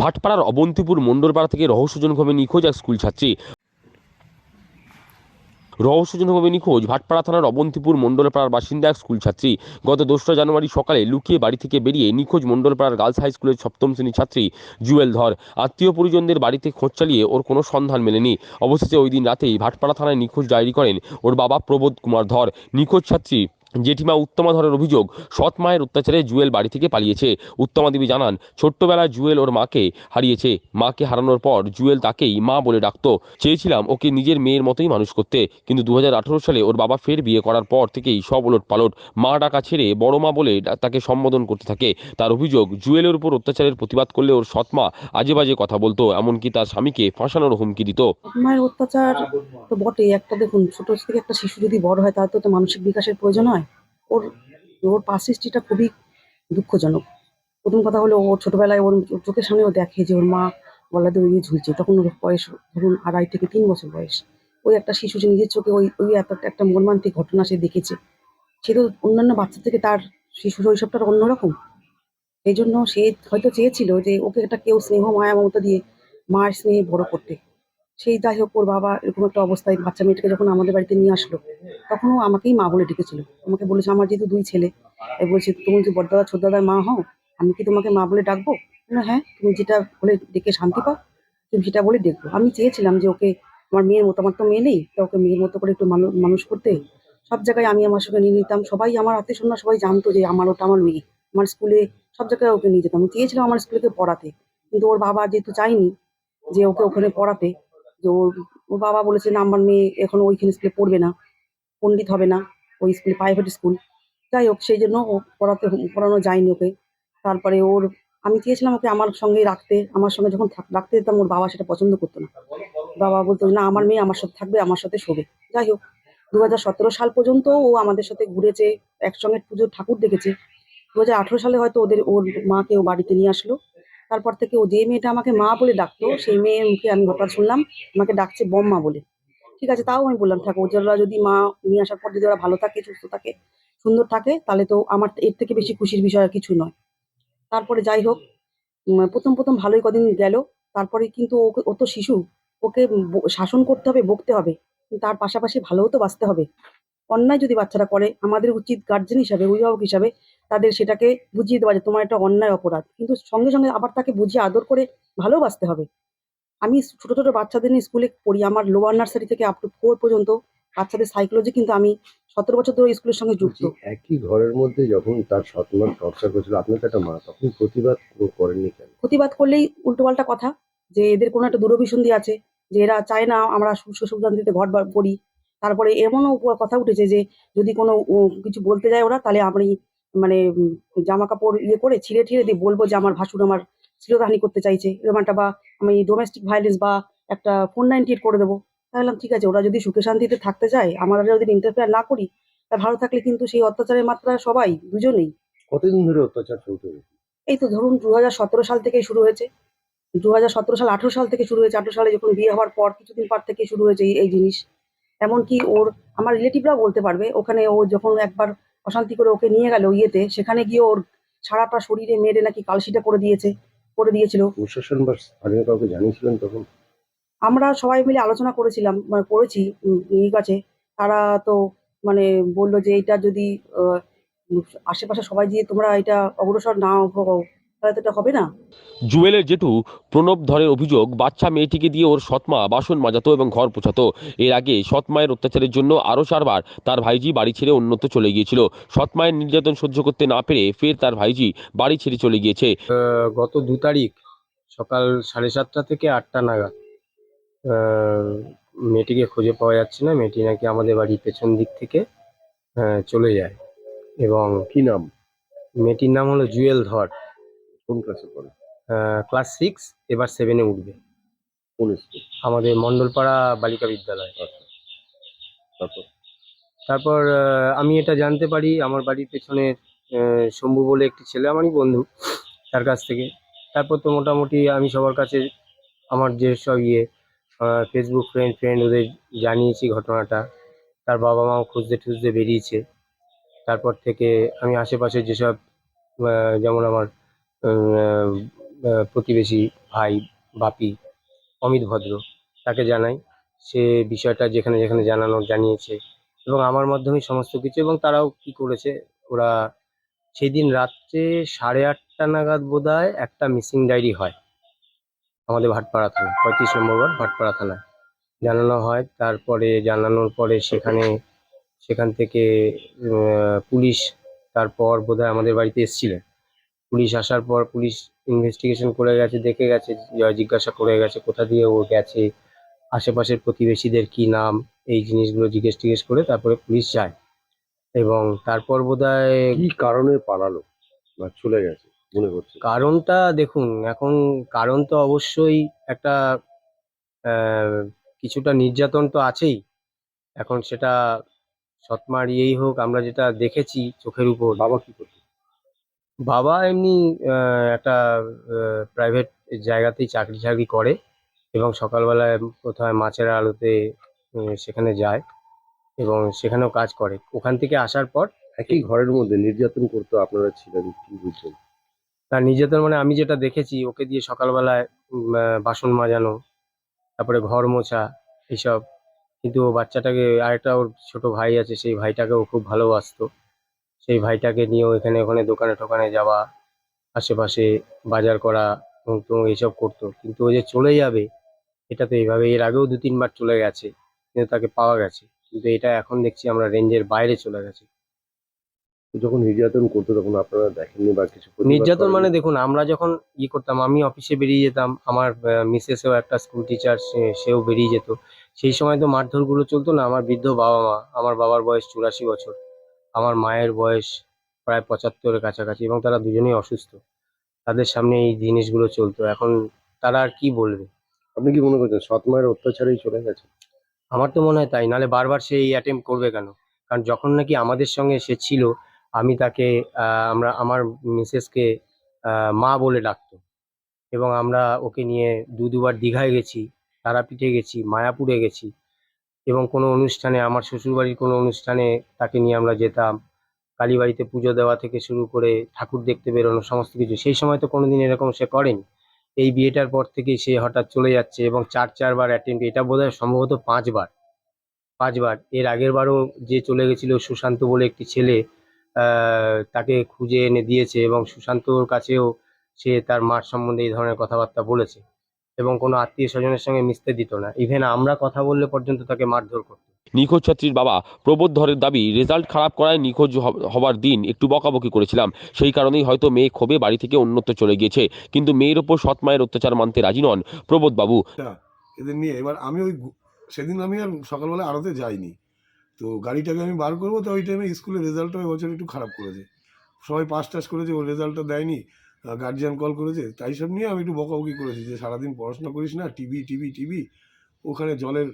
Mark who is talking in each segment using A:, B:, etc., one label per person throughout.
A: ভাটপাড়ার অবন্তিপুর মণ্ডলপাড়া থেকে রহস্যজনকভাবে নিখোঁজ এক স্কুল ছাত্রী। রহস্যজনকভাবে নিখোঁজ ভাটপাড়া থানার অবন্তিপুর মণ্ডলপাড়ার বাসিন্দা এক স্কুল ছাত্রী। গত দোসরা জানুয়ারি সকালে লুকিয়ে বাড়ি থেকে বেরিয়ে নিখোঁজ মণ্ডলপাড়ার গার্লস হাই স্কুলের সপ্তম শ্রেণির ছাত্রী জুয়েল ধর। আত্মীয় পরিজনদের বাড়িতে খোঁজ চালিয়ে ওর কোনো সন্ধান মেলেনি। অবশেষে ওই দিন রাতেই ভাটপাড়া থানায় নিখোঁজ ডায়েরি করেন ওর বাবা প্রবোধ কুমার ধর। নিখোঁজ ছাত্রী জেঠিমা উত্তমা ধরের অভিযোগ, সৎ মায়ের অত্যাচারে জুয়েল বাড়ি থেকে পালিয়েছে। উত্তমা দেবী জানান, ছোট্টবেলায় জুয়েল ওর মাকে হারিয়েছে। মাকে হারানোর পর জুয়েল তাকেই মা বলে ডাকতো। চেয়েছিলাম ওকে নিজের মেয়ের মতোই মানুষ করতে, কিন্তু দু হাজার আঠারো সালে ওর বাবা ফের বিয়ে করার পর থেকেই সব ওলট পালট মা ডাকা ছেড়ে বড় মা বলে তাকে সম্বোধন করতে থাকে। তার অভিযোগ, জুয়েলের উপর অত্যাচারের প্রতিবাদ করলে ওর সৎ মা আজে বাজে কথা বলতো, এমনকি তার স্বামীকে ফাঁসানোর হুমকি দিত।
B: মায়ের অত্যাচার তো বটেই। একটা দেখুন, ছোট থেকে একটা শিশু যদি বড় হয় তার তো মানসিক বিকাশের প্রয়োজন হয়। ওর ওর পারসিস্টিটা খুবই দুঃখজনক। প্রথম কথা হলো ওর ছোটবেলায় ওর চোখের সামনে ও দেখে যে ওর মা গলা দিয়ে ওই ঝুলছে। তখন ওর বয়স ধরুন আড়াই থেকে তিন বছর বয়স। ওই একটা শিশু যে নিজের চোখে ওই ওই এত একটা- একটা মর্মান্তিক ঘটনা সে দেখেছে। সে তো অন্যান্য বাচ্চা থেকে তার শিশু শৈশবটা অন্যরকম। এই জন্য সে হয়তো চেয়েছিল যে ওকে একটা কেউ স্নেহ, মায়া, মমতা দিয়ে মায়ের স্নেহে বড় করতে। সেই যাই হোক, ওর বাবা এরকম একটা অবস্থায় বাচ্চা মেয়েটাকে যখন আমাদের বাড়িতে নিয়ে আসলো তখনও আমাকেই মা বলে ডেকেছিল। আমাকে বলেছে, আমার যেহেতু দুই ছেলে বলছে, তুমি যে বড়দাদা ছোটদাদার মা হও, আমি কি তোমাকে মা বলে ডাকবো? হ্যাঁ তুমি যেটা বলে ডেকে শান্তি পাও, তুমি সেটা বলে দেখব আমি চেয়েছিলাম যে ওকে, আমার মেয়ের মতো, আমার তো মেয়ে নেই, তা ওকে মেয়ের মতো করে একটু মানুষ করতে। সব জায়গায় আমি আমার সঙ্গে নিয়ে নিতাম। সবাই আমার আত্মীয় স্বজন সবাই জানতো যে আমার ওটা আমার মেয়ে। আমার স্কুলে সব জায়গায় ওকে নিয়ে যেতাম। চেয়েছিলাম আমার স্কুলে পড়াতে, কিন্তু ওর বাবা যেহেতু চাইনি যে ওকে ওখানে পড়াতে, যে ওর ওর বাবা বলেছে, না, আমার মেয়ে এখন ওইখানে স্কুলে পড়বে না। পণ্ডিত হবে না ওই স্কুলে প্রাইভেট স্কুল যাই হোক, সেই জন্য ও পড়াতে পড়ানো যায়নি ওকে। তারপরে ওর, আমি চেয়েছিলাম ওকে আমার সঙ্গেই রাখতে, আমার সঙ্গে যখন রাখতে যেতাম, ওর বাবা সেটা পছন্দ করতো না। বাবা বলতো, না, আমার মেয়ে আমার সাথে থাকবে, আমার সাথে শোবে। যাই হোক দু হাজার সতেরো সাল পর্যন্ত ও আমাদের সাথে ঘুরেছে, একসঙ্গে পুজোর ঠাকুর দেখেছে। দু হাজার আঠেরো সালে হয়তো ওদের, ওর মাকে ও বাড়িতে নিয়ে আসলো। তারপর থেকে ও যে মেয়েটা আমাকে মা বলে ডাকতো, সেই মেয়ের মুখে আমি হঠাৎ শুনলাম, আমাকে ডাকছে বম্মা বলে। ঠিক আছে, তাও আমি বললাম, থাকো ওরা যদি মা নিয়ে আসার পর যদি ওরা ভালো থাকে, সুস্থ থাকে, সুন্দর থাকে, তাহলে তো আমার এর থেকে বেশি খুশির বিষয় আর কিছু নয়। তারপরে যাই হোক প্রথম প্রথম ভালোই কদিন গেল, তারপরে কিন্তু ওকে, ও তো শিশু, ওকে শাসন করতে হবে, বকতে হবে তার পাশাপাশি ভালোও তো বাঁচতে হবে। অন্যায় যদি বাচ্চারা করে, আমাদের উচিত গার্জেন হিসাবে, অভিভাবক হিসাবে তাদের সেটাকে বুঝিয়ে দেওয়া যে তোমার একটা অন্যায় অপরাধ, কিন্তু সঙ্গে সঙ্গে আবার তাকে বুঝিয়ে আদর করে ভালোবাসতে হবে। আমি ছোট ছোট বাচ্চাদের নিয়ে স্কুলে পড়ি আমার লোয়ার নার্সারি থেকে আপ টু ফোর পর্যন্ত বাচ্চাদের সাইকোলজি কিন্তু আমি সতেরো বছর ধরে স্কুলের সঙ্গে যুক্ত।
C: একই ঘরের মধ্যে যখন তার সৎমা টর্চার করেছিল আপনার তো একটা মা তখন প্রতিবাদ করেননি কেন?
B: প্রতিবাদ করলেই উল্টোপাল্টা কথা যে এদের কোনো একটা দূরভিসন্ধি আছে যে এরা চায় না আমরা সুস্থ সুখ শান্তিতে ঘর করি। তারপরে এমনও কথা উঠেছে যে যদি কোনো কিছু বলতে যায় ওরা তাহলে আমি মানে জামা কাপড় ইয়ে করে ছিঁড়ে ঠিড়ে দিয়ে বলব যে আমার ভাসুর আমার শ্লীলতাহানি করতে চাইছে। এরকম একটা বা আমি ডোমেস্টিক ভায়োলেন্স বা একটা ফোন নাইনটি করে দেবো। তাহলে ঠিক আছে ওরা যদি সুখে শান্তিতে থাকতে চায় আমরা যদি ইন্টারফেয়ার না করি তা ভালো থাকলে কিন্তু সেই অত্যাচারের মাত্রা সবাই দুজনেই।
C: কতদিন ধরে অত্যাচার চলতে
B: এই তো ধরুন দু হাজার সতেরো সাল থেকে শুরু হয়েছে। দু সাল আঠেরো সাল থেকে শুরু হয়েছে আঠেরো সালে যখন বিয়ে হওয়ার পর কিছুদিন পর থেকে শুরু হয়েছে এই- এই জিনিস। এমনকি ওর আমার রিলেটিভরাও বলতে পারবে ওখানে ও যখন একবার অশান্তি করে ওকে নিয়ে গেল ইয়েতে সেখানে গিয়ে ওর সারাটা শরীরে মেরে নাকি কালশিটা করে দিয়েছে। করে দিয়েছিল।
C: প্রশাসন বা স্থানীয় কাউকে জানিয়েছিলেন তখন?
B: আমরা সবাই মিলে আলোচনা করেছিলাম মানে করেছি এই কাছে। তারা তো মানে বলল যে এটা যদি আহ, আশেপাশে সবাই দিয়ে তোমরা এটা অগ্রসর না হও তাহলে তো এটা হবে না।
A: জুয়েলের জেঠু প্রণব ধরের অভিযোগ বাচ্চা মেয়েটিকে দিয়ে ওর সৎমা বাসন মাজাতো এবং ঘর পোছাতো। এর আগে সৎমায়ের অত্যাচারের জন্য আরও চারবার তার ভাইজি বাড়ি ছেড়ে অন্যত্র চলে গিয়েছিল। সৎমায়ের নির্যাতন সহ্য করতে না পেরে ফের তার ভাইজি বাড়ি ছেড়ে চলে গিয়েছে।
D: আহ, গত দু তারিখ সকাল সাড়ে সাতটা থেকে আটটা নাগাদ আহ, মেয়েটিকে খুঁজে পাওয়া যাচ্ছে না। মেয়েটি নাকি আমাদের বাড়ির পেছন দিক থেকে চলে যায়। এবং
C: কি নাম?
D: মেয়েটির নাম হলো জুয়েল ধর।
C: কোন ক্লাসে পড়ে?
D: ক্লাস সিক্স এবার সেভেনে উঠবে।
C: কোন স্কুল
D: আমাদের মণ্ডলপাড়া বালিকা বিদ্যালয়।
C: আচ্ছা। তারপর?
D: তারপর আমি এটা জানতে পারি আমার বাড়ির পেছনে শম্ভু বলে একটি ছেলে আমারই বন্ধু তার কাছ থেকে। তারপর তো মোটামুটি আমি সবার কাছে আমার যে সব ইয়ে ফেসবুক ফ্রেন্ড ফ্রেন্ড ওদের জানিয়েছি ঘটনাটা। তার বাবা মাও খুঁজতে টুজতে বেরিয়েছে। তারপর থেকে আমি আশেপাশে যেসব যেমন আমার প্রতিবেশী ভাই বাপি অমিত ভদ্র, তাকে জানাই। সে বিষয়টা যেখানে যেখানে জানানো, জানিয়েছে। এবং আমার মাধ্যমে সমস্ত কিছু এবং তারাও কি করেছে, ওরা সেই দিন রাত্রে সাড়ে আটটা নাগাদ বোধহয় একটা মিসিং ডায়েরি হয় আমাদের ভাটপাড়া থানা পঁয়ত্রিশ নম্বর ভাটপাড়া থানায়। জানানো হয়, তারপরে জানানোর পরে সেখানে, সেখান থেকে পুলিশ তারপর বোধহয় আমাদের বাড়িতে এসেছিলেন। পুলিশ আসার পর পুলিশ ইনভেস্টিগেশন করে গেছে দেখে গেছে জিজ্ঞাসা করে গেছে কোথা দিয়ে ও গেছে আশেপাশের প্রতিবেশীদের কি নাম এই জিনিসগুলো জিজ্ঞেস টিজ্ঞেস করে তারপরে পুলিশ যায়। এবং তারপর বোধহয়
C: কি কারণে পালালো? বা চলে গেছে মনে করছে
D: কারণটা দেখুন এখন কারণ তো অবশ্যই একটা আহ, কিছুটা নির্যাতন তো আছেই। এখন সেটা সৎমার ইয়েই হোক আমরা যেটা দেখেছি চোখের উপর।
C: বাবা কি করছে?
D: বাবা এমনি একটা প্রাইভেট জায়গাতেই চাকরি চাকরি করে এবং সকালবেলায় কোথায় মাছের আলোতে সেখানে যায় এবং সেখানেও কাজ করে। ওখান থেকে আসার পর
C: একই ঘরের মধ্যে নির্যাতন করতো আপনারা ছিলেন কি বুঝছেন
D: তার নির্যাতন মানে আমি যেটা দেখেছি ওকে দিয়ে সকালবেলায় বাসন মাজানো তারপরে ঘর মোছা এইসব কিন্তু বাচ্চাটাকে আরেকটা ওর ছোট ভাই আছে সেই ভাইটাকে ও খুব ভালোবাসতো। সেই ভাইটাকে নিয়েও এখানে ওখানে দোকানে টোকানে যাওয়া আশেপাশে বাজার করা এবং এইসব করতো। কিন্তু ও যে চলে যাবে এটা তো এইভাবে এর আগেও দু তিনবার চলে গেছে কিন্তু তাকে পাওয়া গেছে। কিন্তু এটা এখন দেখছি আমরা রেঞ্জের বাইরে চলে গেছে।
C: যখন নির্যাতন করতো তখন আপনারা দেখেননি বা কিছু
D: নির্যাতন মানে দেখুন আমরা যখন ই করতাম আমি অফিসে বেরিয়ে যেতাম আমার মিসেসও একটা স্কুল টিচার সেও বেরিয়ে যেত। সেই সময় তো মারধরগুলো চলতো না আমার বৃদ্ধ বাবা মা আমার বাবার বয়স চুরাশি বছর। আমার মায়ের বয়স প্রায় পঁচাত্তরের কাছাকাছি এবং তারা দুজনেই অসুস্থ। তাদের সামনে এই জিনিসগুলো চলতো। এখন তারা আর কি বলবে?
C: আপনি কি মনে করছেন সৎ মায়ের অত্যাচারেই চলে গেছে?
D: আমার তো মনে হয় তাই। নাহলে বারবার সে এই অ্যাটেম্প করবে কেন? কারণ যখন নাকি আমাদের সঙ্গে সে ছিল আমি তাকে আমরা আমার মিসেসকে মা বলে ডাকতো। এবং আমরা ওকে নিয়ে দু দুবার দীঘায় গেছি তারাপীঠে গেছি মায়াপুরে গেছি। এবং কোনো অনুষ্ঠানে, আমার শ্বশুরবাড়ির কোনো অনুষ্ঠানে তাকে নিয়ে আমরা যেতাম। কালীবাড়িতে পুজো দেওয়া থেকে শুরু করে ঠাকুর দেখতে বেরোনো সমস্ত কিছু। সেই সময় তো কোনোদিন এরকম সে করেনি। এই বিয়েটার পর থেকে সে হঠাৎ চলে যাচ্ছে এবং চার, চারবার অ্যাটেম্প এটা বোধহয় সম্ভবত পাঁচবার। পাঁচবার। এর আগের বারও যে চলে গেছিল সুশান্ত বলে একটি ছেলে তাকে খুঁজে এনে দিয়েছে এবং সুশান্তর কাছেও সে তার মার সম্বন্ধে এই ধরনের কথাবার্তা বলেছে। এবং কোনো আত্মীয় স্বজনের সঙ্গে মিশতে দিত না। ইভেন আমরা কথা বললে পর্যন্ত তাকে মারধর করতো।
A: নিখোঁজ ছাত্রীর বাবা প্রবোধ ধরের দাবি রেজাল্ট খারাপ করায় নিখোঁজ হবার দিন একটু বকাবকি করেছিলাম। সেই কারণেই হয়তো মেয়ে ক্ষোভে বাড়ি থেকে অন্যত্র চলে গিয়েছে। কিন্তু মেয়ের ওপর সৎ মায়ের অত্যাচার মানতে রাজি নন প্রবোধ বাবু।
E: এদের নিয়ে এবার আমি ওই সেদিন আমি আর সকালবেলা আড়তে যাইনি। তো গাড়িটাকে আমি বার করব তো ওই টাইমে স্কুলের রেজাল্টটা ওই বছর একটু খারাপ করেছে। সবাই পাস টাস করেছে ওর রেজাল্টটা দেয়নি। গার্জিয়ান কল করেছে, তাই সব নিয়ে আমি একটু বকাবকি করেছি যে সারাদিন পড়াশোনা করিস না টিভি টিভি টিভি ওখানে জলের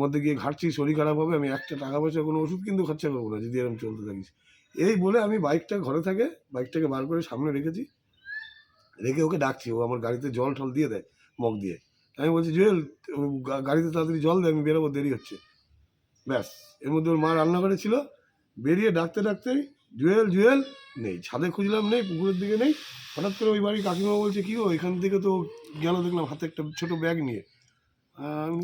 E: মধ্যে গিয়ে ঘাটছিস, শরীর খারাপ হবে, আমি একটা টাকা পয়সা কোনো ওষুধ কিন্তু খরচা করব না, যদি এরকম চলতে থাকিস। এই বলে আমি বাইকটা ঘরে থাকে বাইকটাকে বার করে সামনে রেখেছি, রেখে ওকে ডাকছি, ও আমার গাড়িতে জল টল দিয়ে দেয়, মগ দিয়ে। আমি বলছি, জুয়েল গাড়িতে তাড়াতাড়ি জল দেয় আমি বেরোবো, দেরি হচ্ছে। ব্যাস, এর মধ্যে ওর মা রান্নাঘরে ছিল, বেরিয়ে ডাকতে ডাকতে জুয়েল জুয়েল নেই, ছাদে খুঁজলাম নেই, পুকুরের দিকে নেই। হঠাৎ করে ওই বাড়ির কাকিমা বলছে, কি গো, এখান থেকে তো গেল, দেখলাম হাতে একটা ছোট ব্যাগ নিয়ে।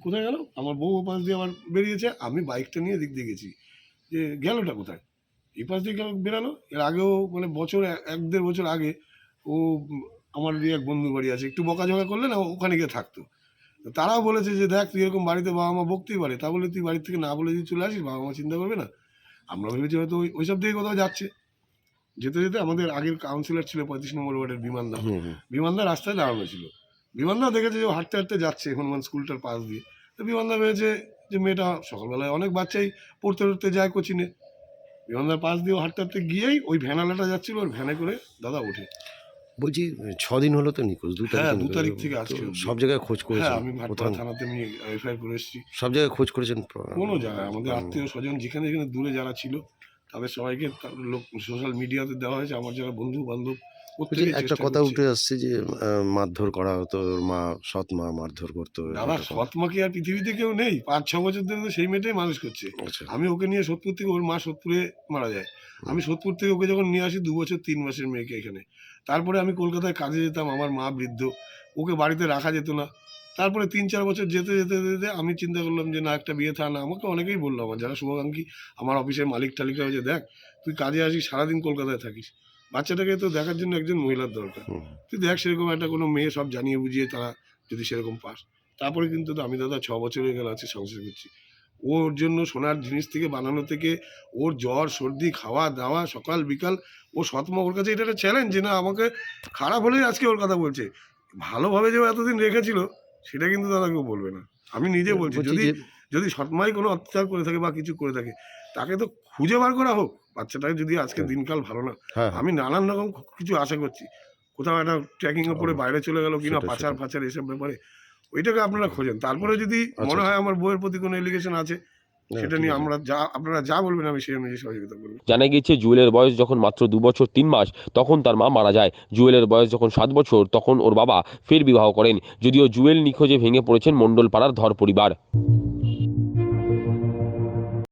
E: কোথায় গেল? আমার বউ পাশ দিয়ে আমার বেরিয়েছে। আমি বাইকটা নিয়ে দিক দিয়ে গেছি। যে গেলোটা কোথায়? এই পাশ দিয়ে গেল, বেরালো। এর আগেও মানে বছর এক দেড় বছর আগে ও, আমার এক বন্ধু বাড়ি আছে। একটু বকাঝকা করলে না ওখানে গিয়ে থাকতো। তারাও বলেছে যে, দেখ, তুই এরকম বাড়িতে বাবা মা বকতেই পারে। তা বলে তুই বাড়ি থেকে না বলে যদি চলে আসিস, বাবা মা চিন্তা করবে না। আমরা ভেবেছি হয়তো ওই, ওইসব দিকে কোথাও যাচ্ছে। যেতে যেতে আমাদের আগের কাউন্সিলর ছিল পঁয়ত্রিশ নম্বর ওয়ার্ডের বিমানদা বিমানদা রাস্তায় দাঁড়ানো ছিল। বিমানদা দেখেছে যে হাঁটতে হাঁটতে যাচ্ছে হনুমান স্কুলটার পাশ দিয়ে। তো বিমানদা ভেবেছে যে মেয়েটা সকালবেলায় অনেক বাচ্চাই পড়তে পড়তে যায় কোচিনে। বিমানদার পাশ দিয়ে হাঁটতে হাঁটতে গিয়েই ওই ভ্যানালাটা যাচ্ছিল ওর ভ্যানে করে দাদা ওঠে।
C: বলছি ছদিন হলো তো নিখোঁজ দু
E: হ্যাঁ,
C: তারিখ
E: দু তারিখ থেকে আজকে অবধি।
C: সব জায়গায় খোঁজ
E: হ্যাঁ
C: করেছেন
E: আমি ভাটপাড়া থানাতে আমি এফআইআর করে এসেছি।
C: সব জায়গায় খোঁজ করেছেন?
E: কোনো জায়গায় আমাদের আত্মীয় স্বজন যেখানে যেখানে দূরে যারা ছিল তাদের সবাইকে লোক সোশ্যাল মিডিয়াতে দেওয়া হয়েছে আমার যারা বন্ধু বান্ধব
C: একটা কথা। উঠে আসছে যে মারধর করা হতো মা সৎ মা মারধর করতো
E: দাদা সৎ মা কি আর পৃথিবীতে কেউ নেই? পাঁচ ছ বছর ধরে তো সেই মেয়েটাই মানুষ করছে।
C: আচ্ছা।
E: আমি ওকে নিয়ে সোদপুর থেকে ওর মা সোদপুরে মারা যায়। আমি সোদপুর থেকে ওকে যখন নিয়ে আসি দু বছর তিন মাসের মেয়েকে এখানে। তারপরে আমি কলকাতায় কাজে যেতাম আমার মা বৃদ্ধ। ওকে বাড়িতে রাখা যেত না। তারপরে তিন চার বছর যেতে যেতে যেতে আমি চিন্তা করলাম যে না একটা বিয়ে থা না। আমাকে অনেকেই বলল আমার যারা শুভাকাঙ্ক্ষী আমার অফিসের মালিক টালিকরা যে দেখ তুই কাজে আসিস সারাদিন কলকাতায় থাকিস। বাচ্চাটাকে তো দেখার জন্য একজন মহিলার দরকার। তুই দেখ সেরকম একটা কোনো মেয়ে সব জানিয়ে বুঝিয়ে তারা যদি সেরকম পাস। তারপরে কিন্তু তো আমি দাদা ছ বছর হয়ে গেল আছে সংসার করছি। ওর জন্য সোনার জিনিস থেকে বানানো থেকে ওর জ্বর সর্দি খাওয়া দাওয়া সকাল বিকাল ও সৎমা ওর কাছে এটা একটা চ্যালেঞ্জ যে না আমাকে খারাপ হলেই আজকে ওর কথা বলছে। ভালোভাবে যে এতদিন রেখেছিল সেটা কিন্তু দাদা কেউ বলবে না। আমি নিজে বলছি যদি যদি সৎমাই কোনো অত্যাচার করে থাকে বা কিছু করে থাকে তাকে তো খুঁজে বার করা হোক। বাচ্চাটাকে যদি আজকে দিনকাল ভালো না
C: হ্যাঁ
E: আমি নানান রকম কিছু আশা করছি। কোথাও একটা ট্র্যাকিং পরে বাইরে চলে গেল কিনা পাচার ফাচার এসব ব্যাপারে ওইটাকে আপনারা খোঁজেন। তারপরে যদি
C: আচ্ছা,
E: মনে
C: আচ্ছা।
E: হয় আমার বইয়ের প্রতি কোনো এলিগেশন আছে সেটা নিয়ে আমরা যা আপনারা যা বলবেন আমি সেই অনুযায়ী সহযোগিতা করব।
A: জানা গিয়েছে জুয়েলের বয়স যখন মাত্র দু বছর তিন মাস তখন তার মা মারা যায়। জুয়েলের বয়স যখন সাত বছর তখন ওর বাবা ফের বিবাহ করেন। যদিও জুয়েল নিখোঁজে ভেঙে পড়েছেন মণ্ডলপাড়ার ধর পরিবার।